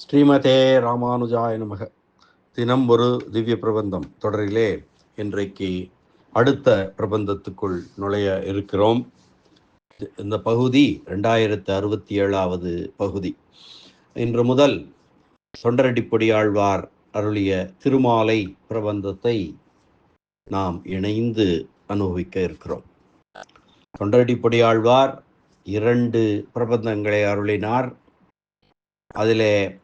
ஸ்ரீமதே ராமானுஜாய நமக. தினம் ஒரு திவ்ய பிரபந்தம் தொடரிலே இன்றைக்கு அடுத்த பிரபந்தத்துக்குள் நுழைய இருக்கிறோம். இந்த பகுதி ரெண்டாயிரத்து அறுபத்தி ஏழாவது பகுதி. இன்று முதல் தொண்டரடிப்பொடி ஆழ்வார் அருளிய திருமாலை பிரபந்தத்தை நாம் இணைந்து அனுபவிக்க இருக்கிறோம். தொண்டரடிப்பொடி ஆழ்வார் இரண்டு பிரபந்தங்களை அருளினார். அதிலே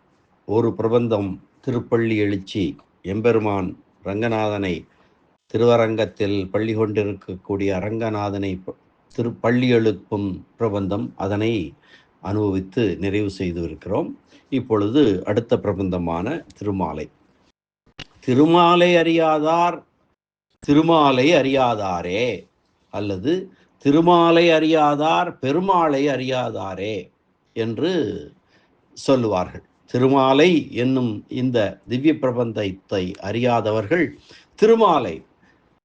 ஒரு பிரபந்தம் திருப்பள்ளி எழுச்சி எம்பெருமான் ரங்கநாதனை திருவரங்கத்தில் பள்ளி கொண்டிருக்கக்கூடிய அரங்கநாதனை திருப்பள்ளி எழுப்பும் பிரபந்தம் அதனை அனுபவித்து நிறைவு செய்து இருக்கிறோம் இப்பொழுது அடுத்த பிரபந்தமான திருமாலை. திருமாலை அறியாதார் திருமாலை அறியாதாரே அல்லது திருமாலை அறியாதார் பெருமாளை அறியாதாரே என்று சொல்லுவார்கள். திருமாலை என்னும் இந்த திவ்ய பிரபந்தத்தை அறியாதவர்கள் திருமாலை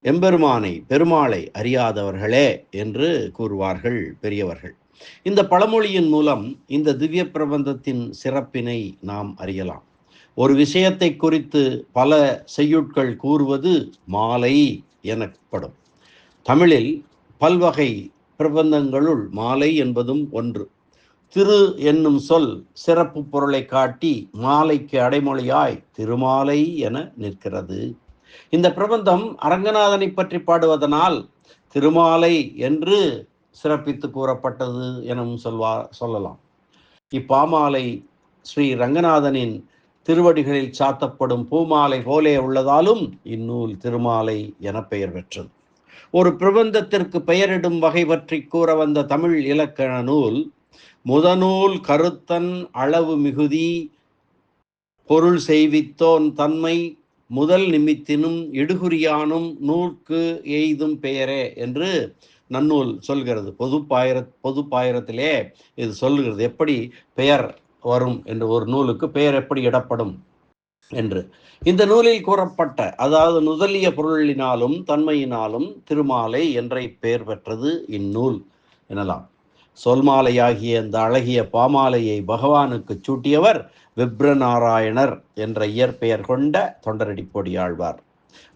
எம்பெருமானை பெருமாளை அறியாதவர்களே என்று கூறுவார்கள் பெரியவர்கள். இந்த பழமொழியின் மூலம் இந்த திவ்ய பிரபந்தத்தின் சிறப்பினை நாம் அறியலாம். ஒரு விஷயத்தை குறித்து பல செய்யுட்கள் கூறுவது மாலை எனப்படும். தமிழில் பல்வகை பிரபந்தங்களுள் மாலை என்பதும் ஒன்று. திரு என்னும் சொல் சிறப்பு பொருளை காட்டி மாலைக்கு அடைமொழியாய் திருமாலை என நிற்கிறது. இந்த பிரபந்தம் அரங்கநாதனை பற்றி பாடுவதனால் திருமாலை என்று சிறப்பித்து கூறப்பட்டது எனவும் சொல்வா சொல்லலாம். இப்பாமாலை ஸ்ரீ ரங்கநாதனின் திருவடிகளில் சாத்தப்படும் பூமாலை போலே உள்ளதாலும் இந்நூல் திருமாலை என பெயர் பெற்றது. ஒரு பிரபந்தத்திற்கு பெயரிடும் வகை பற்றி கூற வந்த தமிழ் இலக்கண நூல் முதநூல் கருத்தன் அளவு மிகுதி பொருள் செய்வித்தோன் தன்மை முதல் நிமித்தினும் இடுகுறியானும் நூற்கு எய்தும் பெயரே என்று நன்னூல் சொல்கிறது. பொதுப்பாயிர பொதுப்பாயிரத்திலே இது சொல்லுகிறது எப்படி பெயர் வரும் என்று ஒரு நூலுக்கு பெயர் எப்படி இடப்படும் என்று. இந்த நூலில் கூறப்பட்ட அதாவது நுதலிய பொருளினாலும் தன்மையினாலும் திருமாலை என்ற பெயர் பெற்றது இந்நூல் எனலாம். சொல்மாலையாகிய இந்த அழகிய பாமாலையை பகவானுக்கு சூட்டியவர் விப்ரநாராயணர் என்ற இயற்பெயர் கொண்ட தொண்டரடிப்பொடி ஆழ்வார்.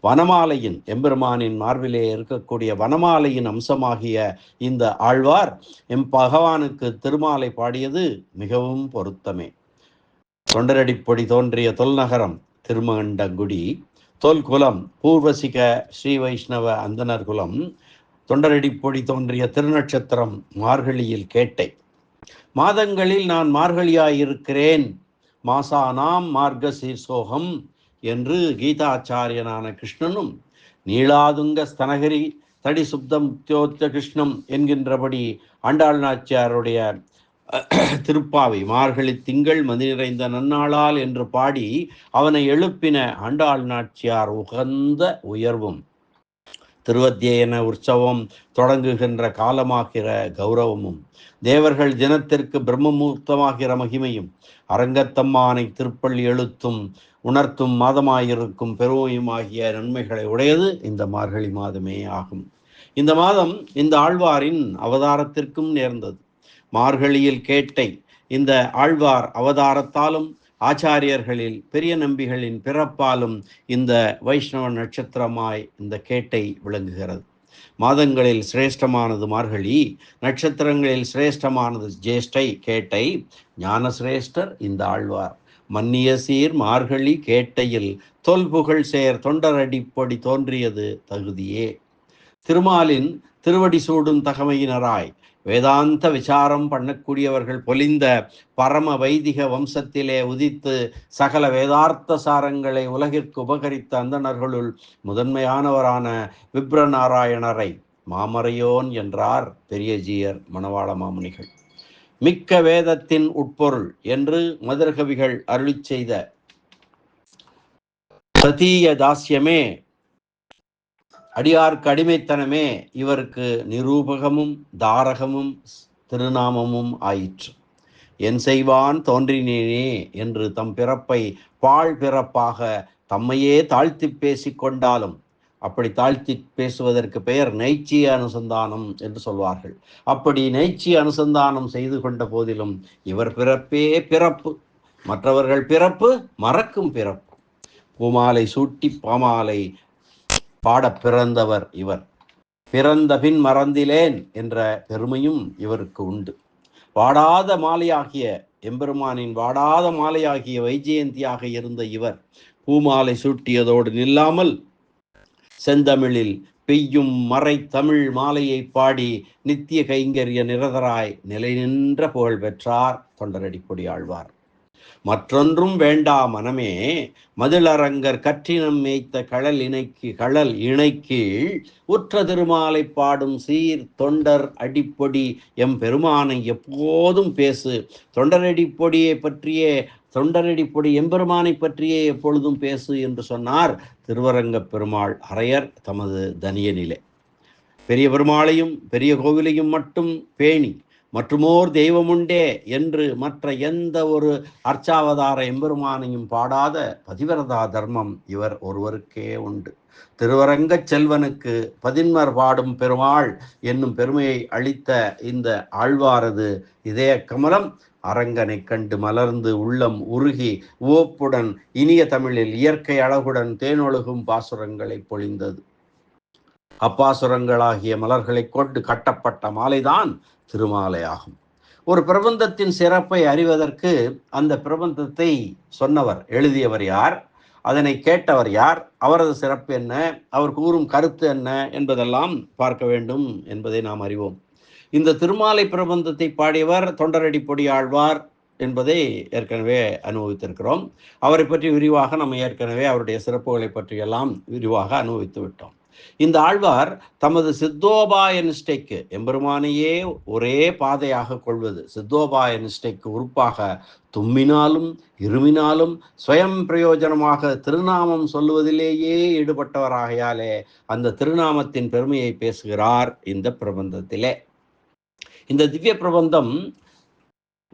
வனமாலையின் எம்பெருமானின் மார்பிலே இருக்கக்கூடிய வனமாலையின் அம்சமாகிய இந்த ஆழ்வார் எம் பகவானுக்கு திருமாலை பாடியது மிகவும் பொருத்தமே. தொண்டரடிப்பொடி தோன்றிய தொல்நகரம் திருமகண்டங்குடி தொல்குலம் பூர்வசிக ஸ்ரீ வைஷ்ணவ அந்தனர் குலம் தொண்டரடிப்பொடி தோன்றிய திருநட்சத்திரம் மார்கழியில் கேட்டேன் மாதங்களில் நான் மார்கழியாயிருக்கிறேன். மாசானாம் மார்க சீர்சோகம் என்று கீதாச்சாரியனான கிருஷ்ணனும் நீளாதுங்க ஸ்தனகிரி தடி சுப்தம் தியோத்த கிருஷ்ணம் என்கின்றபடி ஆண்டாள் நாச்சியாருடைய திருப்பாவை மார்கழி திங்கள் மதி நிறைந்த நன்னாளால் என்று பாடி அவனை எழுப்பின ஆண்டாள் நாச்சியார் உகந்த உயர்வும். திருவத்தியன உற்சவம் தொடங்குகின்ற காலமாகிற கௌரவமும் தேவர்கள் தினத்திற்கு பிரம்மமூர்த்தமாகிற மகிமையும் அரங்கத்தம்மானை திருப்பள்ளி எழுத்தும் உணர்த்தும் மாதமாயிருக்கும் பெருமையுமாகிய நன்மைகளை உடையது இந்த மார்கழி மாதமே ஆகும். இந்த மாதம் இந்த ஆழ்வாரின் அவதாரத்திற்கும் நேர்ந்தது. மார்கழியில் கேட்டை இந்த ஆழ்வார் அவதாரத்தாலும் ஆச்சாரியர்களில் பெரிய நம்பிகளின் பிறப்பாலும் இந்த வைஷ்ணவ நட்சத்திரமாய் இந்த கேட்டை விளங்குகிறது. மாதங்களில் சிரேஷ்டமானது மார்கழி நட்சத்திரங்களில் சிரேஷ்டமானது ஜேஷ்டை கேட்டை ஞானசிரேஷ்டர் இந்த ஆழ்வார். மன்னிய சீர் மார்கழி கேட்டையில் தொல்புகழ் சேர் தொண்டரடிப்படி தோன்றியது தகுதியே. திருமாலின் திருவடி சூடும் தகமையினராய் வேதாந்த விசாரம் பண்ணக்கூடியவர்கள் பொலிந்த பரம வைதிக வம்சத்திலே உதித்து சகல வேதார்த்த சாரங்களை உலகிற்கு உபகரித்த அந்தணர்களுள் முதன்மையானவரான விப்ரநாராயணரை மாமரையோன் என்றார் பெரியஜியர் மணவாள மாமுனிகள். மிக்க வேதத்தின் உட்பொருள் என்று மதுரகவிகள் அருளி செய்த சதீய தாசியமே அடியார்க்கு அடிமைத்தனமே இவருக்கு நிரூபகமும் தாரகமும் திருநாமமும் ஆயிற்று. என் செய்வான் தோன்றினேனே என்று தம் பிறப்பை பாழ் பிறப்பாக தம்மையே தாழ்த்தி பேசிக் கொண்டாலும் அப்படி தாழ்த்தி பேசுவதற்கு பெயர் நைச்சிய அனுசந்தானம் என்று சொல்வார்கள். அப்படி நைச்சிய அனுசந்தானம் செய்து கொண்ட போதிலும் இவர் பிறப்பே பிறப்பு மற்றவர்கள் பிறப்பு மறக்கும் பிறப்பு. பூமாலை சூட்டி பாமாலை பாட பிறந்தவர் இவர். பிறந்த பின் மறந்திலேன் என்ற பெருமையும் இவருக்கு உண்டு. வாடாத மாலையாகிய எம்பெருமானின் வாடாத மாலையாகிய வைஜெயந்தியாக இருந்த இவர் பூமாலை சூட்டியதோடு நில்லாமல் செந்தமிழில் பெய்யும் மறை தமிழ் மாலையை பாடி நித்திய கைங்கரிய நிரதராய் நிலை நின்ற புகழ் பெற்றார் தொண்டரடிப்பொடி ஆழ்வார். மற்றொன்றும் வேண்டா மனமே மதிலரங்கர் கற்றினம் மேய்த்த கழல் இணைக்கு கழல் இணைக்கீழ் உற்ற திருமாலை பாடும் சீர் தொண்டர் அடிப்பொடி எம் பெருமானை எப்போதும் பேசு. தொண்டரடிப்பொடியை பற்றியே தொண்டரடிப்பொடி எம்பெருமானை பற்றியே எப்பொழுதும் பேசு என்று சொன்னார் திருவரங்க பெருமாள் அரையர் தமது தனியனிலே. பெரிய பெருமாளையும் பெரிய கோவிலையும் மட்டும் பேணி மற்றுமோர் தெய்வமுண்டே என்று மற்ற எந்த ஒரு அர்ச்சாவதார எம்பெருமானையும் பாடாத பதிவிரதா தர்மம் இவர் ஒருவருக்கே உண்டு. திருவரங்கச் செல்வனுக்கு பதின்மர் பாடும் பெருமாள் என்னும் பெருமையை அளித்த இந்த ஆழ்வாரது இதய கமலம் அரங்கனை கண்டு மலர்ந்து உள்ளம் உருகி உவப்புடன் இனிய தமிழில் இயற்கை அழகுடன் தேனொழுகும் பாசுரங்களை பொழிந்தது. அப்பாசுரங்களாகிய மலர்களை கொண்டு கட்டப்பட்ட மாலைதான் திருமாலை ஆகும் ஒரு பிரபந்தத்தின் சிறப்பை அறிவதற்கு அந்த பிரபந்தத்தை சொன்னவர் எழுதியவர் யார் அதனை கேட்டவர் யார் அவரது சிறப்பு என்ன அவர் கூறும் கருத்து என்ன என்பதெல்லாம் பார்க்க வேண்டும் என்பதை நாம் அறிவோம். இந்த திருமாலை பிரபந்தத்தை பாடியவர் தொண்டரடி பொடியாழ்வார் என்பதை ஏற்கனவே அனுபவித்திருக்கிறோம். அவரை பற்றி விரிவாக நம்ம ஏற்கனவே அவருடைய சிறப்புகளை பற்றியெல்லாம் விரிவாக அனுபவித்து விட்டோம். இந்த ஆழ்வார் தமது சித்தோபாய நிஷ்டைக்கு எம்பெருமானையே ஒரே பாதையாக கொள்வது சித்தோபாய நிஷ்டைக்கு உறுப்பாக தும்மினாலும் இருமினாலும் ஸ்வயம் பிரயோஜனமாக திருநாமம் சொல்லுவதிலேயே ஈடுபட்டவராகையாலே அந்த திருநாமத்தின் பெருமையை பேசுகிறார் இந்த பிரபந்தத்திலே. இந்த திவ்ய பிரபந்தம்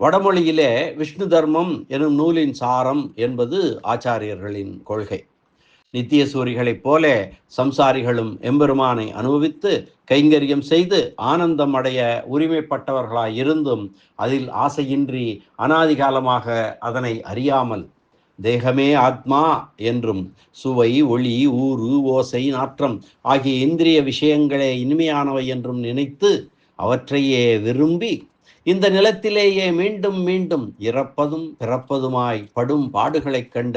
வடமொழியிலே விஷ்ணு தர்மம் எனும் நூலின் சாரம் என்பது ஆச்சாரியர்களின் கொள்கை. நித்திய சூரிகளைப் போல சம்சாரிகளும் எம்பெருமானை அனுபவித்து கைங்கரியம் செய்து ஆனந்தம் அடைய உரிமைப்பட்டவர்களாய் இருந்தும் அதில் ஆசையின்றி அனாதிகாலமாக அதனை அறியாமல் தேகமே ஆத்மா என்றும் சுவை ஒளி ஊறு ஓசை நாற்றம் ஆகிய இந்திரிய விஷயங்களே இனிமையானவை என்றும் நினைத்து அவற்றையே விரும்பி இந்த நிலத்திலேயே மீண்டும் மீண்டும் இறப்பதும் பிறப்பதுமாய் படும் பாடுகளைக் கண்ட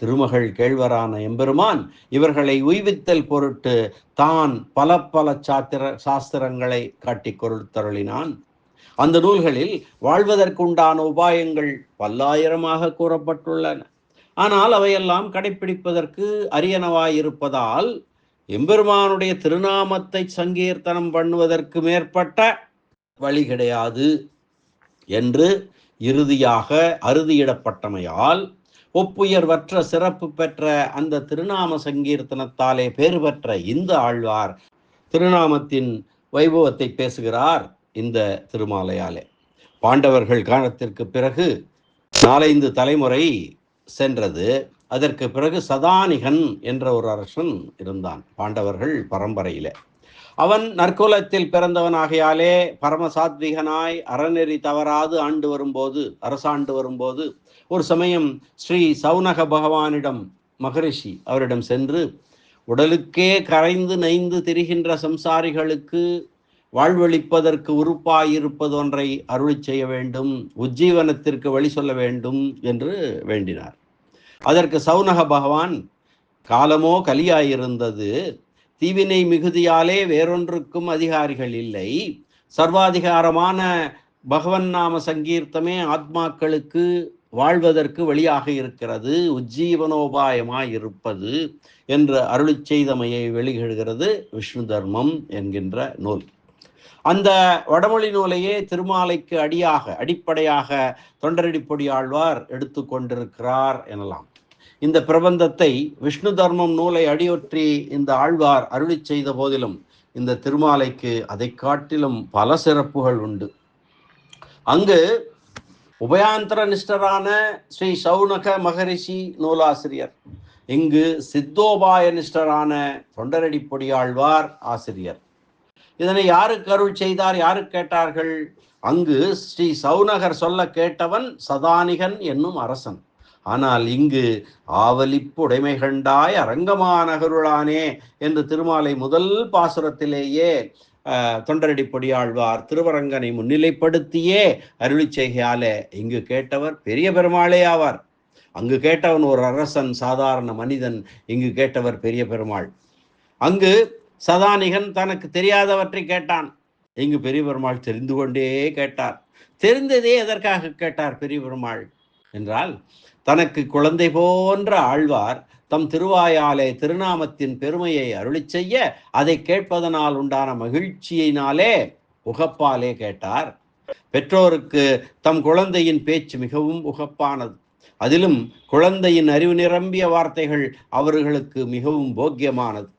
திருமகள் கேழ்வரான எம்பெருமான் இவர்களை உய்வித்தல் பொருட்டு தான் பல பல சாத்திர சாஸ்திரங்களை காட்டி கொடுத்தருளினான். அந்த நூல்களில் வாழ்வதற்குண்டான உபாயங்கள் பல்லாயிரமாக கூறப்பட்டுள்ளன. ஆனால் அவையெல்லாம் கடைப்பிடிப்பதற்கு அரியனவாயிருப்பதால் எம்பெருமானுடைய திருநாமத்தை சங்கீர்த்தனம் பண்ணுவதற்கு மேற்பட்ட வழி கிடையாது என்று இறுதியாக அறுதியிடப்பட்டமையால் ஒப்புயர்வற்ற சிறப்பு பெற்ற அந்த திருநாம சங்கீர்த்தனத்தாலே பேறு பெற்ற இந்த ஆழ்வார் திருநாமத்தின் வைபவத்தை பேசுகிறார் இந்த திருமாலையாலே. பாண்டவர்கள் காலத்திற்கு பிறகு நாலைந்து தலைமுறை சென்றது. அதற்கு பிறகு சதானிகன் என்ற ஒரு அரசன் இருந்தான் பாண்டவர்கள் பரம்பரையிலே. அவன் நற்குலத்தில் பிறந்தவனாகையாலே பரமசாத்விகனாய் அறநெறி தவறாது ஆண்டு வரும்போது அரசாண்டு வரும்போது ஒரு சமயம் ஸ்ரீ சௌனக பகவானிடம் மகரிஷி அவரிடம் சென்று உடலுக்கே கரைந்து நைந்து திரிகின்ற சம்சாரிகளுக்கு வாழ்வழிப்பதற்கு உறுப்பாயிருப்பது ஒன்றை அருளி செய்ய வேண்டும் உஜ்ஜீவனத்திற்கு வழி சொல்ல வேண்டும் என்று வேண்டினார். அதற்கு சௌனக பகவான் காலமோ கலியாயிருந்தது. தீவினை மிகுதியாலே வேறொன்றுக்கும் அதிகாரிகள் இல்லை. சர்வாதிகாரமான பகவன் நாம சங்கீர்த்தமே ஆத்மாக்களுக்கு வாழ்வதற்கு வழியாக இருக்கிறது உஜ்ஜீவனோபாயமாய் இருப்பது என்ற அருளி செய்தமையை வெளியிடுகிறது விஷ்ணு தர்மம் என்கின்ற நூல். அந்த வடமொழி நூலையே திருமாலைக்கு அடியாக அடிப்படையாக தொண்டரடிப்பொடி ஆழ்வார் எடுத்து கொண்டிருக்கிறார் எனலாம். இந்த பிரபந்தத்தை விஷ்ணு தர்மம் நூலை அடியொற்றி இந்த ஆழ்வார் அருளி செய்த போதிலும் இந்த திருமாலைக்கு அதை காட்டிலும் பல சிறப்புகள் உண்டு. அங்கு உபயாந்தர நிஷ்டரான ஸ்ரீ சௌனக மகரிஷி நூலாசிரியர். இங்கு சித்தோபாய நிஷ்டரான தொண்டரடி பொடியாழ்வார் ஆசிரியர். இதனை யாருக்கு அருள் செய்தார் யாரு கேட்டார்கள்? அங்கு ஸ்ரீ சௌனகர் சொல்ல கேட்டவன் சதானிகன் என்னும் அரசன். ஆனால் இங்கு ஆவலிப்புடைமை கண்டாய் அரங்கமானகருளானே என்று திருமாலை முதல் பாசுரத்திலேயே தொண்டரடி பொடியாழ்வார் திருவரங்கனை முன்னிலைப்படுத்தியே அருளி செய்கையாலே இங்கு கேட்டவர் பெரிய பெருமாளே ஆவார். அங்கு கேட்டவன் ஒரு அரசன் சாதாரண மனிதன் இங்கு கேட்டவர் பெரிய பெருமாள். அங்கு சதானிகன் தனக்கு தெரியாதவற்றை கேட்டான். இங்கு பெரிய பெருமாள் தெரிந்து கொண்டே கேட்டார். தெரிந்ததே எதற்காக கேட்டார் பெரிய பெருமாள்? என்றால் தனக்கு குழந்தை போன்ற ஆழ்வார் தம் திருவாயாலே திருநாமத்தின் பெருமையை அருளி செய்ய அதை கேட்பதனால் உண்டான மகிழ்ச்சியினாலே உகப்பாலே கேட்டார். பெற்றோருக்கு தம் குழந்தையின் பேச்சு மிகவும் உகப்பானது. அதிலும் குழந்தையின் அறிவு நிரம்பிய வார்த்தைகள் அவர்களுக்கு மிகவும் போக்கியமானது.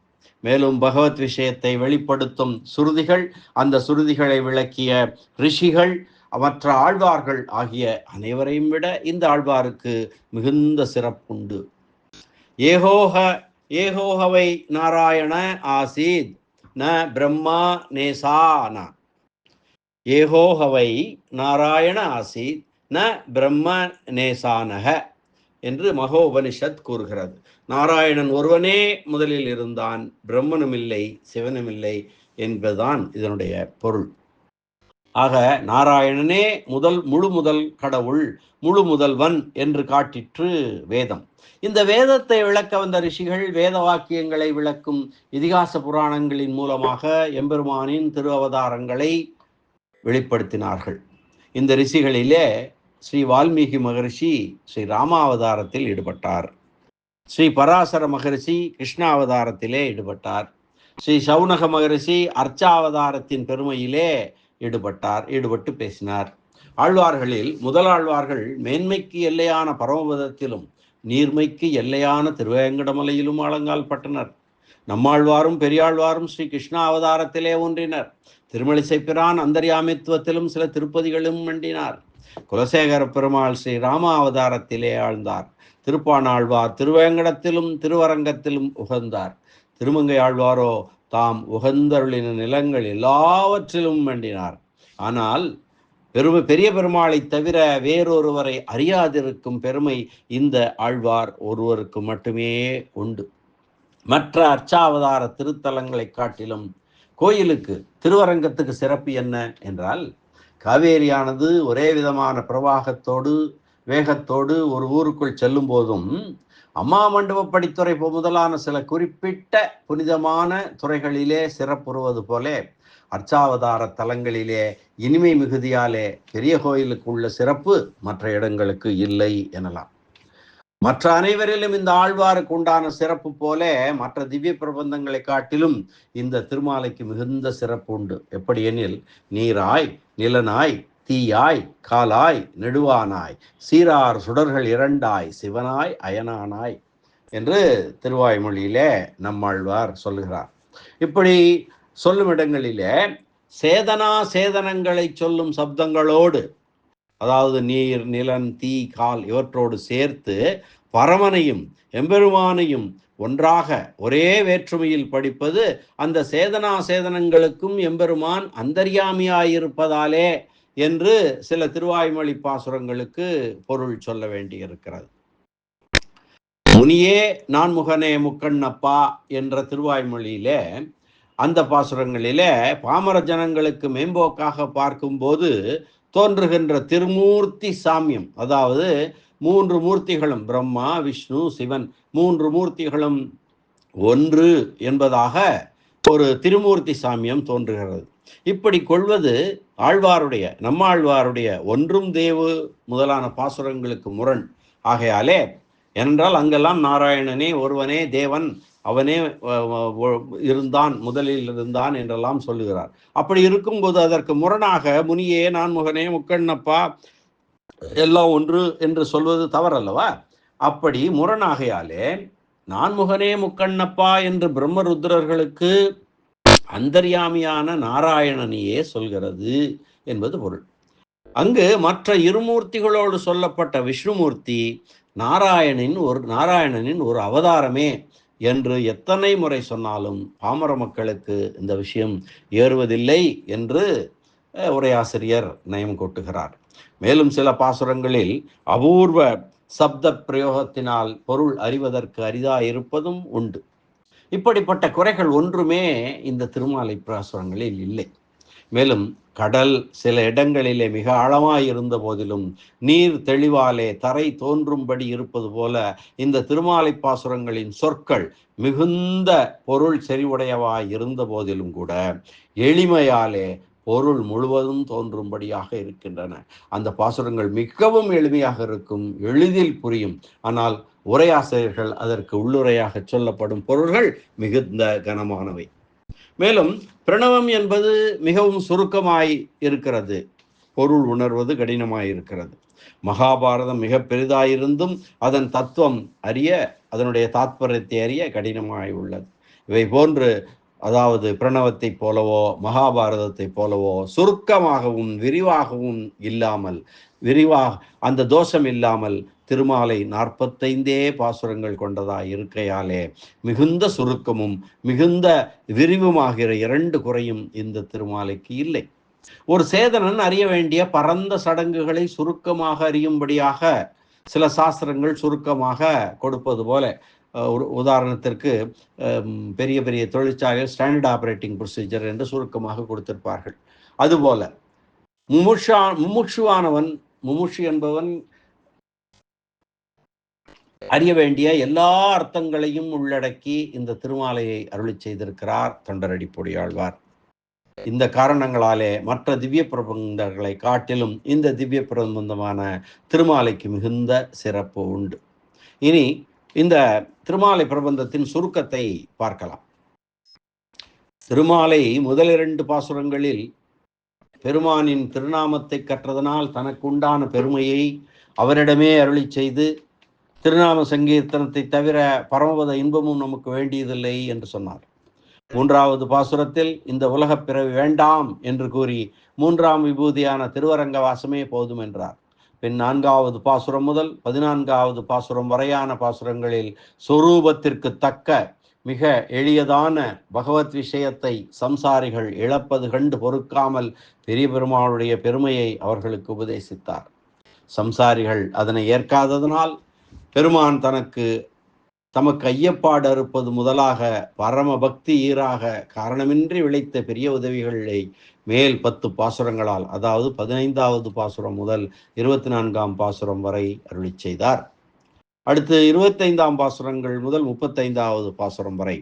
மேலும் பகவத் விஷயத்தை வெளிப்படுத்தும் சுருதிகள் அந்த சுருதிகளை விளக்கிய ரிஷிகள் மற்ற ஆழ்வார்கள் ஆகிய அனைவரையும் விட இந்த ஆழ்வாருக்கு மிகுந்த சிறப்புண்டு. ஏகோக ஏகோகவை நாராயண ஆசீத். ந பிரம்மா நேசானா ஏகோகவை நாராயண ஆசீத். ந பிரம்ம நேசானக என்று மகோபனிஷத் கூறுகிறது. நாராயணன் ஒருவனே முதலில் இருந்தான் பிரம்மனும் இல்லை சிவனும் இல்லை என்பதுதான் இதனுடைய பொருள். ஆக நாராயணனே முதல் முழு முதல் கடவுள் முழு முதல்வன் என்று காட்டிற்று வேதம். இந்த வேதத்தை விளக்க வந்த ரிஷிகள் வேத வாக்கியங்களை விளக்கும் இதிகாச புராணங்களின் மூலமாக எம்பெருமானின் திரு அவதாரங்களை வெளிப்படுத்தினார்கள். இந்த ரிஷிகளிலே ஸ்ரீ வால்மீகி மகரிஷி ஸ்ரீ ராமாவதாரத்தில் ஈடுபட்டார். ஸ்ரீ பராசர மகரிஷி கிருஷ்ணாவதாரத்திலே ஈடுபட்டார். ஸ்ரீ சவுனக மகரிஷி அர்ச்சாவதாரத்தின் பெருமையிலே ஈடுபட்டார் ஈடுபட்டு பேசினார். ஆழ்வார்களில் முதலாழ்வார்கள் மேன்மைக்கு எல்லையான பரமபதத்திலும் நீர்மைக்கு எல்லையான திருவேங்கடமலையிலும் ஆழங்கால் பட்டனர். நம்மாழ்வாரும் பெரியாழ்வாரும் ஸ்ரீ கிருஷ்ணா அவதாரத்திலே ஒன்றினர் திருமலிசை பிரான் அந்தர்யாமித்துவத்திலும் சில திருப்பதிகளும் மண்டினார். குலசேகர பெருமாள் ஸ்ரீ ராம அவதாரத்திலே ஆழ்ந்தார். திருப்பானாழ்வார் திருவேங்கடத்திலும் திருவரங்கத்திலும் உகந்தார். திருமங்கை ஆழ்வாரோ தாம் உகந்தருளின நிலங்கள் எல்லாவற்றிலும் வேண்டினார் ஆனால் பெருமை பெரிய பெருமாளை தவிர வேறொருவரை அறியாதிருக்கும் பெருமை இந்த ஆழ்வார் ஒருவருக்கு மட்டுமே உண்டு. மற்ற அர்ச்சாவதார திருத்தலங்களை காட்டிலும் கோயிலுக்கு திருவரங்கத்துக்கு சிறப்பு என்ன என்றால் காவேரியானது ஒரே விதமான பிரவாகத்தோடு வேகத்தோடு ஒரு ஊருக்குள் செல்லும் போதும் அம்மா மண்டப படித்துறை முதலான சில குறிப்பிட்ட புனிதமான துறைகளிலே சிறப்புறுவது போலே அர்ச்சாவதார தலங்களிலே இனிமை மிகுதியாலே பெரிய கோயிலுக்கு உள்ள சிறப்பு மற்ற இடங்களுக்கு இல்லை எனலாம். மற்ற அனைவரிலும் இந்த ஆழ்வாருக்கு உண்டான சிறப்பு போல மற்ற திவ்ய பிரபந்தங்களை காட்டிலும் இந்த திருமாலைக்கு மிகுந்த சிறப்பு உண்டு. எப்படி எனில் நீராய் நிலனாய் தீயாய் காலாய் நெடுவானாய் சீரார் சுடர்கள் இரண்டாய் சிவனாய் அயனானாய் என்று திருவாய்மொழியிலே நம்மாழ்வார் சொல்லுகிறார். இப்படி சொல்லும் இடங்களிலே சேதனா சேதனங்களை சொல்லும் சப்தங்களோடு அதாவது நீர் நிலன் தீ கால் இவற்றோடு சேர்த்து பரமனையும் எம்பெருமானையும் ஒன்றாக ஒரே வேற்றுமையில் படிப்பது அந்த சேதனா சேதனங்களுக்கும் எம்பெருமான் அந்தர்யாமியாயிருப்பதாலே என்று சில திருவாய்மொழி பாசுரங்களுக்கு பொருள் சொல்ல வேண்டியிருக்கிறது. முனியே நான் முகனே முக்கண்ணப்பா என்ற திருவாய்மொழியிலே அந்த பாசுரங்களிலே பாமர ஜனங்களுக்கு மேம்போக்காக பார்க்கும்போது தோன்றுகின்ற திருமூர்த்தி சாமியம் அதாவது மூன்று மூர்த்திகளும் பிரம்மா விஷ்ணு சிவன் மூன்று மூர்த்திகளும் ஒன்று என்பதாக ஒரு திருமூர்த்தி சாமியம் தோன்றுகிறது. இப்படி கொள்வது ஆழ்வாருடைய நம்மாழ்வாருடைய ஒன்றும் தேவு முதலான பாசுரங்களுக்கு முரண். ஆகையாலே ஏனென்றால் அங்கெல்லாம் நாராயணனே ஒருவனே தேவன் அவனே இருந்தான் முதலில் இருந்தான் என்றெல்லாம் சொல்லுகிறார். அப்படி இருக்கும்போது அதற்கு முரணாக முனியே நான் முகனே முக்கண்ணப்பா எல்லாம் ஒன்று என்று சொல்வது தவறல்லவா? அப்படி முரணாகையாலே நான் முகனே முக்கண்ணப்பா என்று பிரம்மருத்ரர்களுக்கு அந்தர்யாமியான நாராயணனையே சொல்கிறது என்பது பொருள். அங்கு மற்ற இருமூர்த்திகளோடு சொல்லப்பட்ட விஷ்ணுமூர்த்தி நாராயணின் ஒரு நாராயணனின் ஒரு அவதாரமே என்று எத்தனை முறை சொன்னாலும் பாமர மக்களுக்கு இந்த விஷயம் ஏறுவதில்லை என்று உரையாசிரியர் நயம் கொட்டுகிறார். மேலும் சில பாசுரங்களில் அபூர்வ சப்த பிரயோகத்தினால் பொருள் அறிவதற்கு அரிதாயிருப்பதும் உண்டு. இப்படிப்பட்ட குறைகள் ஒன்றுமே இந்த திருமாலை பாசுரங்களில் இல்லை. மேலும் கடல் சில இடங்களிலே மிக ஆழமாய் இருந்த போதிலும் நீர் தெளிவாலே தரை தோன்றும்படி இருப்பது போல இந்த திருமாலை பாசுரங்களின் சொற்கள் மிகுந்த பொருள் செறிவுடையவாய் இருந்த போதிலும் கூட எளிமையாலே பொருள் முழுவதும் தோன்றும்படியாக இருக்கின்றன. அந்த பாசுரங்கள் மிகவும் எளிமையாக இருக்கும் எளிதில் புரியும். ஆனால் உரையாசிரியர்கள் அதற்கு உள்ளுரையாக சொல்லப்படும் பொருள்கள் மிகுந்த கனமானவை. மேலும் பிரணவம் என்பது மிகவும் சுருக்கமாய் இருக்கிறது. பொருள் உணர்வது கடினமாய் இருக்கிறது. மகாபாரதம் மிக பெரிதாயிருந்தும் அதன் தத்துவம் அறிய அதனுடைய தாத்பரியத்தை அறிய கடினமாய் உள்ளது. இவை போன்று அதாவது பிரணவத்தைப் போலவோ மகாபாரதத்தைப் போலவோ சுருக்கமாகவும் விரிவாகவும் இல்லாமல் விரிவாக அந்த தோஷம் இல்லாமல் திருமாலை நாற்பத்தைந்தே பாசுரங்கள் கொண்டதாக இருக்கையாலே மிகுந்த சுருக்கமும் மிகுந்த விரிவுமாகிற இரண்டு குறையும் இந்த திருமாலைக்கு இல்லை. ஒரு சேதனன் அறிய வேண்டிய பரந்த சடங்குகளை சுருக்கமாக அறியும்படியாக சில சாஸ்திரங்கள் சுருக்கமாக கொடுப்பது போல ஒரு உதாரணத்திற்கு பெரிய பெரிய தொழிற்சாலைகள் ஸ்டாண்டர்ட் ஆபரேட்டிங் ப்ரொசீஜர் என்று சுருக்கமாக கொடுத்திருப்பார்கள். அதுபோல முமுஷா முமுட்சுவானவன் முமுஷு என்பவன் அறிய வேண்டிய எல்லா அர்த்தங்களையும் உள்ளடக்கி இந்த திருமாலையை அருளி செய்திருக்கிறார் தொண்டரடி பொடியாழ்வார் இந்த காரணங்களாலே மற்ற திவ்ய பிரபந்தங்களை காட்டிலும் இந்த திவ்ய பிரபந்தமான திருமாலைக்கு மிகுந்த சிறப்பு உண்டு. இனி இந்த திருமாலை பிரபந்தத்தின் சுருக்கத்தை பார்க்கலாம். திருமாலை முதலிரண்டு பாசுரங்களில் பெருமானின் திருநாமத்தை கற்றதனால் தனக்கு உண்டான பெருமையை அவரிடமே அருளி செய்து திருநாம சங்கீர்த்தனத்தை தவிர பரமபத இன்பமும் நமக்கு வேண்டியதில்லை என்று சொன்னார். மூன்றாவது பாசுரத்தில் இந்த உலகப் பிறவி வேண்டாம் என்று கூறி மூன்றாம் விபூதியான திருவரங்க வாசமே போதும் என்றார். பின் நான்காவது பாசுரம் முதல் பதினான்காவது பாசுரம் வரையான பாசுரங்களில் சொரூபத்திற்கு தக்க மிக எளியதான பகவத் விஷயத்தை சம்சாரிகள் இழப்பது கண்டு பொறுக்காமல் பெரிய பெருமாளுடைய பெருமையை அவர்களுக்கு உபதேசித்தார். சம்சாரிகள் அதனை ஏற்காததனால் பெருமான் தனக்கு தமக்கு ஐயப்பாடு அறுப்பது முதலாக பரம பக்தி ஈராக காரணமின்றி விளைத்த பெரிய உதவிகளை மேல் பத்து பாசுரங்களால் அதாவது பதினைந்தாவது பாசுரம் முதல் இருபத்தி நான்காம் பாசுரம் வரை அருளிச் செய்தார். அடுத்து இருபத்தைந்தாம் பாசுரங்கள் முதல் முப்பத்தைந்தாவது பாசுரம் வரை.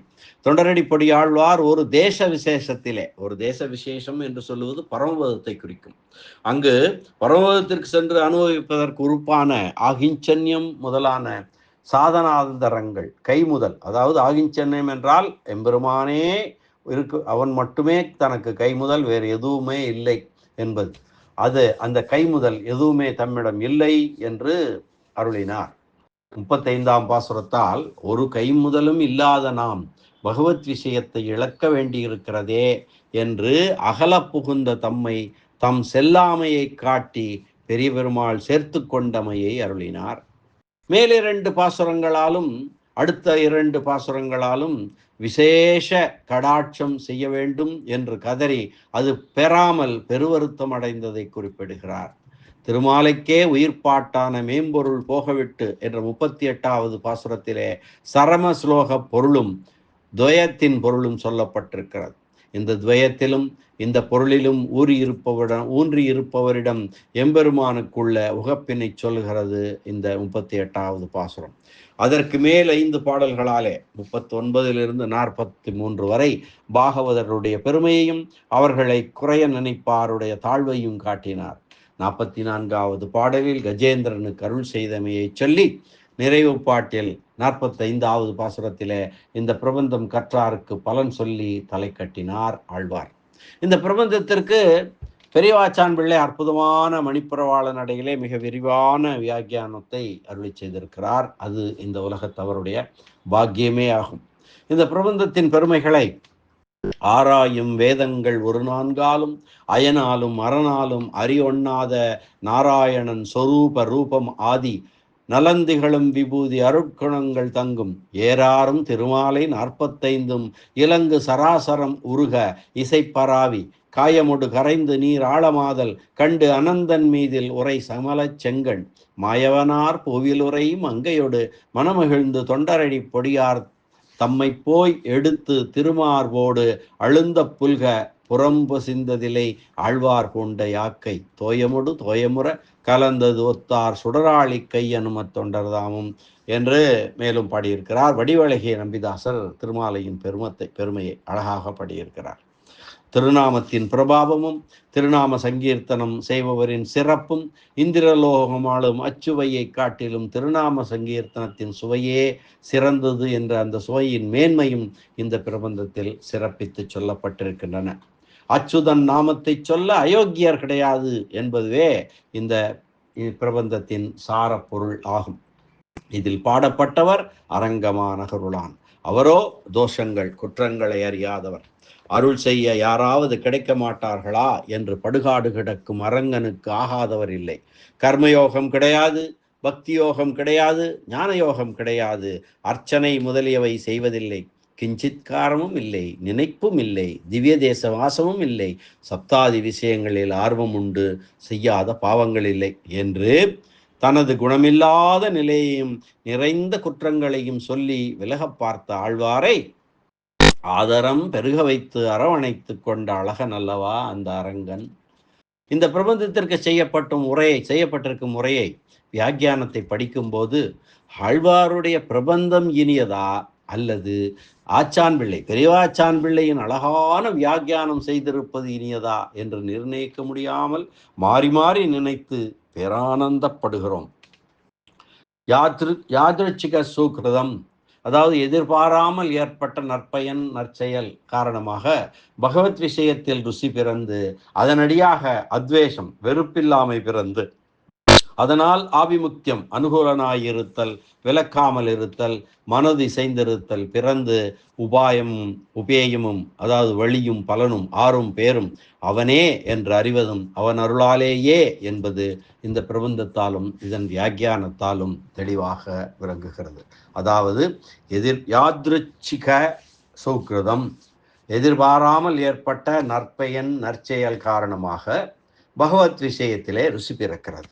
தொண்டரடிப்படி ஆழ்வார் ஒரு தேச விசேஷத்திலே ஒரு தேச விசேஷம் என்று சொல்லுவது பரமபதத்தை குறிக்கும். அங்கு பரமபதத்திற்கு சென்று அனுபவிப்பதற்கு உறுப்பான ஆகிஞ்சன்யம் முதலான சாதனாந்தரங்கள் கைமுதல். அதாவது ஆகிஞ்சன்யம் என்றால் எம்பெருமானே இருக்கு அவன் மட்டுமே தனக்கு கைமுதல் வேறு எதுவுமே இல்லை என்பது. அது அந்த கைமுதல் எதுவுமே தம்மிடம் இல்லை என்று அருளினார். முப்பத்தைந்தாம் பாசுரத்தால் ஒரு கைமுதலும் இல்லாத நாம் பகவத் விஷயத்தை இழக்க வேண்டியிருக்கிறதே என்று அகல புகுந்த தம்மை தம் செல்லாமையை காட்டி பெரிய பெருமாள் சேர்த்து கொண்டமையை அருளினார். மேலிரண்டு பாசுரங்களாலும் அடுத்த இரண்டு பாசுரங்களாலும் விசேஷ கடாட்சம் செய்ய வேண்டும் என்று கதறி அது பெறாமல் பெருவருத்தம் அடைந்ததை குறிப்பிடுகிறார். திருமாலைக்கே உயிர்ப்பாட்டான மேம்பொருள் போகவிட்டு என்ற முப்பத்தி எட்டாவது பாசுரத்திலே சரம ஸ்லோக பொருளும் துவயத்தின் பொருளும் சொல்லப்பட்டிருக்கிறது. இந்த துவயத்திலும் இந்த பொருளிலும் ஊறி இருப்பவரிடம் ஊன்றி இருப்பவரிடம் எம்பெருமானுக்குள்ள உகப்பினை சொல்கிறது இந்த முப்பத்தி எட்டாவது பாசுரம். அதற்கு மேல் ஐந்து பாடல்களாலே முப்பத்தி ஒன்பதிலிருந்து நாற்பத்தி மூன்று வரை பாகவதருடைய பெருமையையும் அவர்களை குறைய நினைப்பாருடைய தாழ்வையும் காட்டினார். நாற்பத்தி நான்காவது பாடலில் கஜேந்திரனுக்கு அருள் செய்தமையை சொல்லி நிறைவு பாட்டில் நாற்பத்தைந்தாவது பாசுரத்திலே இந்த பிரபந்தம் கற்றாருக்கு பலன் சொல்லி தலை கட்டினார் ஆழ்வார். இந்த பிரபந்தத்திற்கு பெரியவாச்சான் பிள்ளை அற்புதமான மணிப்புறவாள நடையிலே மிக விரிவான வியாக்கியானத்தை அருளி செய்திருக்கிறார். அது இந்த உலகத்தவருடைய பாக்கியமே ஆகும். இந்த பிரபந்தத்தின் பெருமைகளை ஆராயும் வேதங்கள் ஒரு நான்காலும் அயனாலும் அரணாலும் அறியொண்ணாத நாராயணன் சொரூப ரூபம் ஆதி நலந்திகளும் விபூதி அருட்குணங்கள் தங்கும். ஏறாரும் திருமாலை நாற்பத்தைந்தும் இலங்கு சராசரம் உருக இசைப்பராவி காயமொடு கரைந்து நீர் ஆழமாதல் கண்டு அனந்தன் மீதில் உரை சமலச் செங்கண். மாயவனார் புவிலுரை மங்கையொடு மனமகிழ்ந்து தொண்டரடி பொடியார் தம்மை போய் எடுத்து திருமார்வோடு அழுந்த புல்க புறம்பு சிந்ததிலை ஆழ்வார் கொண்ட யாக்கை. தோயமுடு தோயமுற கலந்தது ஒத்தார் சுடராளி கை அனுமத் தொண்டர்தாமும் என்று மேலும் பாடியிருக்கிறார். வடிவழகிய நம்பிதாசர் திருமாலையின் பெருமத்தை பெருமையை அழகாக பாடியிருக்கிறார். திருநாமத்தின் பிரபாவமும் திருநாம சங்கீர்த்தனம் செய்பவரின் சிறப்பும் இந்திரலோகமாலும் அச்சுவையை காட்டிலும் திருநாம சங்கீர்த்தனத்தின் சுவையே சிறந்தது என்ற அந்த சுவையின் மேன்மையும் இந்த பிரபந்தத்தில் சிறப்பித்து சொல்லப்பட்டிருக்கின்றன. அச்சுதன் நாமத்தை சொல்ல அயோக்கியர் கிடையாது என்பதுவே இந்த பிரபந்தத்தின் சாரப்பொருள் ஆகும். இதில் பாடப்பட்டவர் அரங்கமானகருளான் அவரோ தோஷங்கள் குற்றங்களை அறியாதவர். அருள் செய்ய யாராவது கிடைக்க மாட்டார்களா என்று படுகாடு கிடக்கும் அரங்கனுக்கு ஆகாதவர் இல்லை. கர்மயோகம் கிடையாது பக்தி யோகம் கிடையாது ஞான யோகம் கிடையாது அர்ச்சனை முதலியவை செய்வதில்லை. கிஞ்சித்காரமும் இல்லை நினைப்பும் இல்லை திவ்ய தேச வாசமும் இல்லை சப்தாதி விஷயங்களில் ஆர்வம் உண்டு செய்யாத பாவங்கள் இல்லை என்று தனது குணமில்லாத நிலையையும் நிறைந்த குற்றங்களையும் சொல்லி விலக பார்த்த ஆழ்வாரை ஆதரம் பெருக வைத்து அரவணைத்து கொண்ட அழகன் அல்லவா அந்த அரங்கன். இந்த பிரபந்தத்திற்கு செய்யப்பட்டும் உரையை செய்யப்பட்டிருக்கும் முறையை வியாக்கியானத்தை படிக்கும்போது ஆழ்வாருடைய பிரபந்தம் இனியதா அல்லது ஆச்சான் பிள்ளை பெரியவாச்சான் பிள்ளையின் அழகான வியாக்கியானம் செய்திருப்பது இனியதா என்று நிர்ணயிக்க முடியாமல் மாறி மாறி நினைத்து பேரானந்தப்படுகிறோம். யாத்ரு யாதிருச்சிக சூக்கிருதம் அதாவது எதிர்பாராமல் ஏற்பட்ட நற்பயன் நற்செயல் காரணமாக பகவத் விஷயத்தில் ருசி பிறந்து அதனடியாக அத்வேஷம் வெறுப்பில்லாமை பிறந்து அதனால் ஆபிமுக்கியம் அனுகூலனாயிருத்தல் விளக்காமல் இருத்தல் மனது இசைந்திருத்தல் பிறந்து உபாயமும் உபேயமும் அதாவது வழியும் பலனும் ஆறும் பேரும் அவனே என்று அறிவதும் அவன் அருளாலேயே என்பது இந்த பிரபந்தத்தாலும் இதன் வியாக்கியானத்தாலும் தெளிவாக விளங்குகிறது. அதாவது எதிர் யாதிருச்சிக சௌக்கிருதம் எதிர்பாராமல் ஏற்பட்ட நற்பயன் நற்செயல் காரணமாக பகவத் விஷயத்திலே ருசி பிறக்கிறது.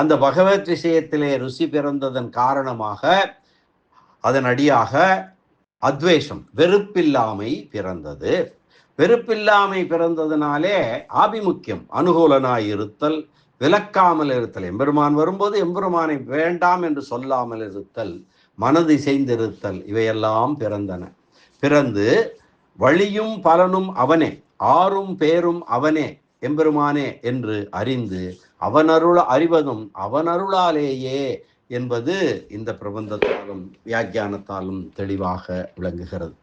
அந்த பகவத் விஷயத்திலே ருசி பிறந்ததன் காரணமாக அதன் அடியாக அத்வேஷம் வெறுப்பில்லாமை பிறந்தது. வெறுப்பில்லாமை பிறந்ததுனாலே ஆபிமுக்கியம் அனுகூலனாய் இருத்தல் விளக்காமல் இருத்தல். எம்பெருமான் வரும்போது எம்பெருமானை வேண்டாம் என்று சொல்லாமல் இருத்தல் மனது இசைந்திருத்தல் இவையெல்லாம் பிறந்தன. பிறந்து வழியும் பலனும் அவனே ஆறும் பேரும் அவனே எம்பெருமானே என்று அறிந்து அவனருள் அறிவதும் அவனருளாலேயே என்பது இந்த பிரபந்தத்தாலும் வியாக்கியானத்தாலும் தெளிவாக விளங்குகிறது.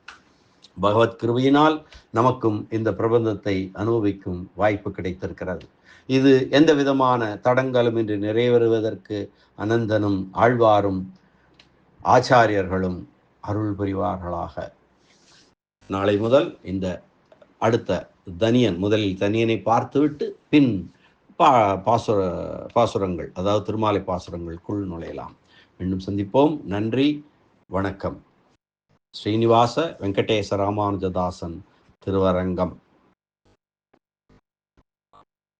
பகவத் கிருபையினால் நமக்கும் இந்த பிரபந்தத்தை அனுபவிக்கும் வாய்ப்பு கிடைத்திருக்கிறது. இது எந்த விதமான தடங்களும் இன்று நிறைவேறுவதற்கு அனந்தனும் ஆழ்வாரும் ஆச்சாரியர்களும் அருள் புரிவார்களாக. நாளை முதல் இந்த அடுத்த தனியன் முதலில் தனியனை பார்த்துவிட்டு பின் பா பாசுர பாசுரங்கள் அதாவது திருமாலை பாசுரங்களுக்குள் நுழையலாம். மீண்டும் சந்திப்போம். நன்றி. வணக்கம். ஸ்ரீனிவாச வெங்கடேச ராமானுஜதாசன் திருவரங்கம்.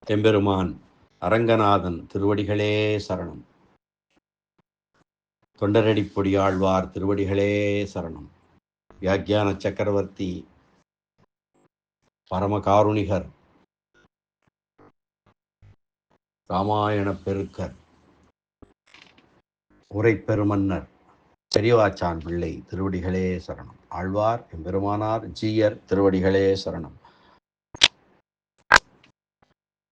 எம்பெருமான் அரங்கநாதன் திருவடிகளே சரணம். தொண்டரடிப்பொடி ஆழ்வார் திருவடிகளே சரணம். வியாக்கியான சக்கரவர்த்தி பரமகாருணிகர் ராமாயண பெருக்கர் உரை பெருமன்னர் பெரியவாச்சான் பிள்ளை திருவடிகளே சரணம். ஆழ்வார் எம்பெருமானார் ஜீயர் திருவடிகளே சரணம்.